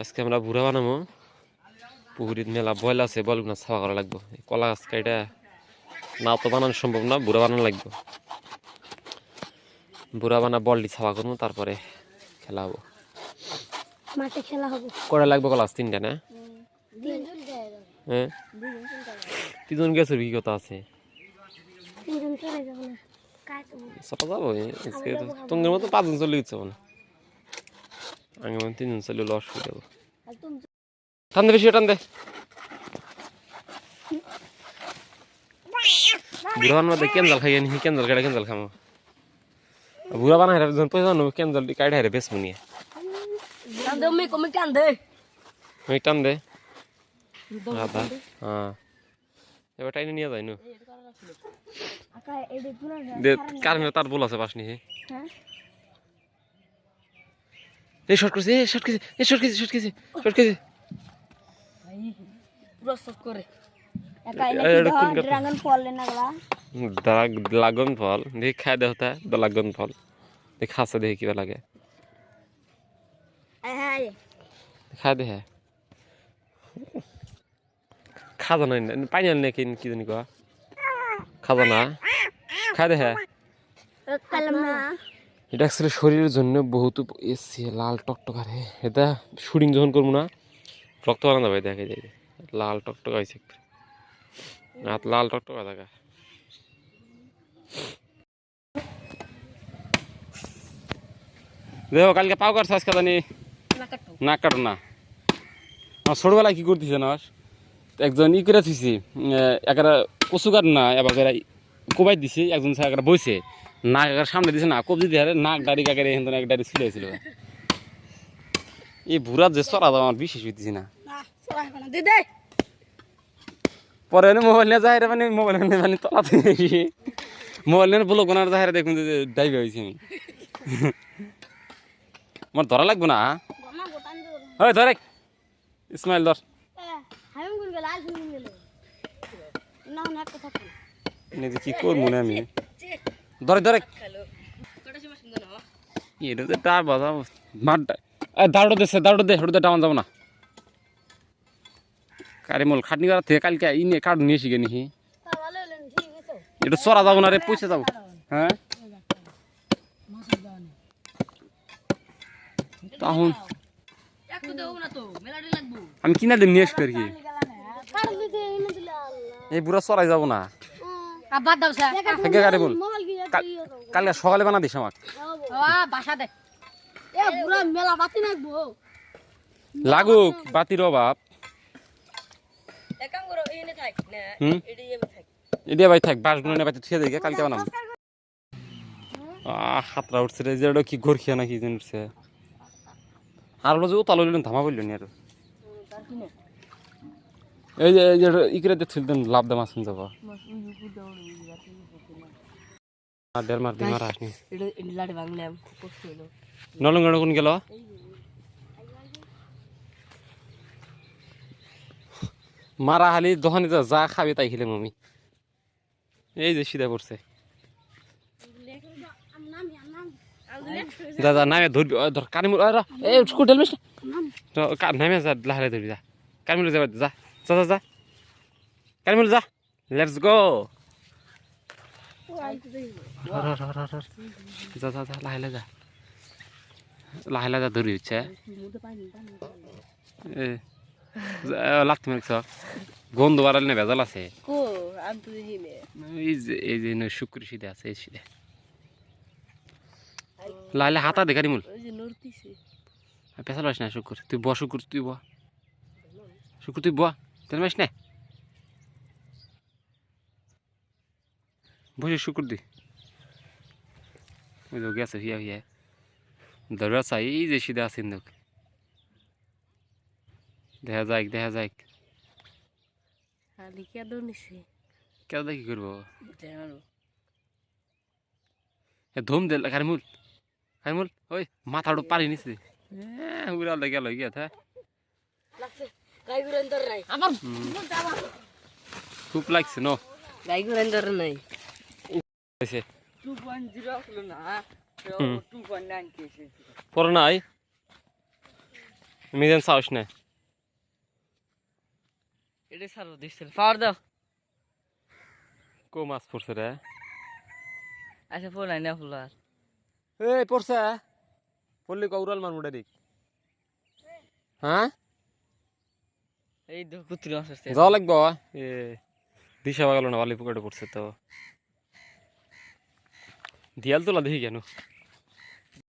আজকে আমরা বুড়া বানাবো পুকুরিত মেলা বয়ল আছে বলগুলো ছাওয়া করা লাগবো। কলা গাছ কাইটা না তো বানানো সম্ভব না বুড়া বানানো লাগবো। বুড়া বানা বলটি ছাওয়া করব তারপরে খেলা হব। মাঠে খেলা হবে। কটা লাগবে কলা গাছ তিনটা না? হ্যাঁ? তিনজন গেছে কি কথা আছে চলে না। যাব তোমার মতো পাঁচজন চলে গেছে না। আগে মনে হয় তিনজন চলে লস হয়ে যাব টান দে বেশি টান দে। বুড়া বানার মধ্যে কেন্দাল খাই নি কেন্দাল কাটা কেন্দাল খামো। বুড়া বানা হেরা যখন পয়সা নেব কেন্দাল কাটা হেরে বেশ মুনিয়ে কান্দে আমি কমে কান্দে ওই টান দে। আদা হ্যাঁ। এবার টাইনে নিয়ে যায় নু। না দে কারেন্টের তার বল আছে পাশ নিয়ে হ্যাঁ। এই শর্ট করেছে এই শর্ট করেছে এই শর্ট করেছে শর্ট করেছে শর্ট পুরো করে। এ-? ড্রাগন ফল লাগন দেখি খাই দে হতা লাগন ফল দেখি খাসে দেখি কিবা লাগে। খাই দে খাজা নাই না পানি আনলে কি কি জানি কয়া খাজা না। খাই দে হ্যাঁ এটা অ্যাকচুয়ালি শরীরের জন্য বহুত এসছে লাল টকটকারে এটা শুটিং যখন করব না রক্ত বানা যাবে দেখে যাই লাল টকটকা হয়েছে হাত লাল টকটকা থাকা দেখো কালকে পাও কাটছে আজকে জানি? না কাটো না। আমার ছোটবেলায় কি করতেছে না একজন ই করে থুইছি একটা কচু কাট না এবার কোবাই দিছে একজন স্যার একটা বইছে নাক সামনে দিছে না কবজি দিয়ে নাক দাড়ি কাকের এখান এক দাড়ি ছিল। এই বুড়া যে সরা দাও আমার বিশেষ হইতেছি না। পরে মোবাইল নিয়ে যায় মানে মোবাইল নিয়ে মানে তলা থেকে মোবাইল নিয়ে বলো কোনার যায় দেখুন যে ডাইবে হয়েছি আমি। আমার ধরা লাগবে না হয়? ধরে ইসমাইল ধর। কি করব না আমি? ধরে ধরে। হ্যালো। কটা সময় সুন্দর না এটা তো বাজা মার দাঁড়ো দেশে দাঁড়ো দে হটু টামান যাব না। কারিমল খাটনি করার থেকে কালকে ই নিয়ে কার্ড নিয়ে শিখে নিহি এটা চড়া যাব না রে পয়সা যাব। হ্যাঁ? তখন একটু দেবো না তো মেলাটি লাগবো। আমি কিনা দিম নিয়ে আসবে আর কি। কার এই বুড়া চড়াই যাব না। আবার দাও স্যার কি কাল- কালকে সকালে বানা দিস আমাকে। বাসা দে। মেলা বাতি লাগুক বাতির অভাব। ভাই থাক বাসগুলো বাতি থুয়ে দেখে কালকে বানাম আহ হাতরা উঠছে রে যে কি ঘর খেয়ে নাকি যেন উঠছে। আর বলো যে ও তালো নিলেন ধামা বললেন আর। এই যে ইকরে দেখছিল লাভ দাম আসুন যাবা। দেড় মার দিমার আসনি এডি এডি লাড়ি ভাঙলাম কষ্ট হলো নলঙ্গড় কোন গেল মারা হালি দোকানে যা যা খাবে তাই খেলাম আমি এই যে সিধা পড়ছে। যা যা নামে ধরবি। ধর কানিমুল আরে এই স্কুল ঢেলবিস নামে যা লাহারে ধরবি যা। কানিমুল যা যা যা যা যা। কানিমুল যা লেটস গো। যা যা যা লাহে লাহে যা লাহে লাহে যা ধরি হচ্ছে লাগতে মারছ গন্ধ বাড়ালে না ভেজাল আছে দেখি এই যে এই যে শুক্র সিধে আছে এই লাইলে হাতা দে কারিমুল ওই যে নড়তিছে পেশাল না শুকুর তুই ব শুকুর তুই ব শুকুর তুই ব তেল মাস না বসে শুকুর দি। ওই তো গেছে হিয়া হিয়া। দরজা চাই এই যে সিধে আছেন দেখ দেখা যাক দেখা যাক। খালি কেন নিছে। কেউ দেখি করব? এ ধুম দে কারিমুল কারিমুল ওই মাথাটা পারি নিছে। উড়াল দে গেল গিয়া থা। লাগছে গাই গুরেন ধর নাই। আমার। খুব লাগছে ন। গাই নাই। হয়েছে। 2.0 আসলো না হুম। 2.9 কেছে পরে নাই মিজান সাহস না এটা ছাড়ো দিচ্ছিল পাওয়ার দাও। কো মাছ পড়ছে রে। আচ্ছা ফোন আই না ফুল আর। এই পড়ছে। পড়লি কৌরাল মার মুডে দিক হ্যাঁ? এই দো কুত্রি মাছ যাওয়া লাগবো। এ দিশা গেল না বালি পুকুরে পড়ছে তো। দিয়াল তোলা দেখি কেন?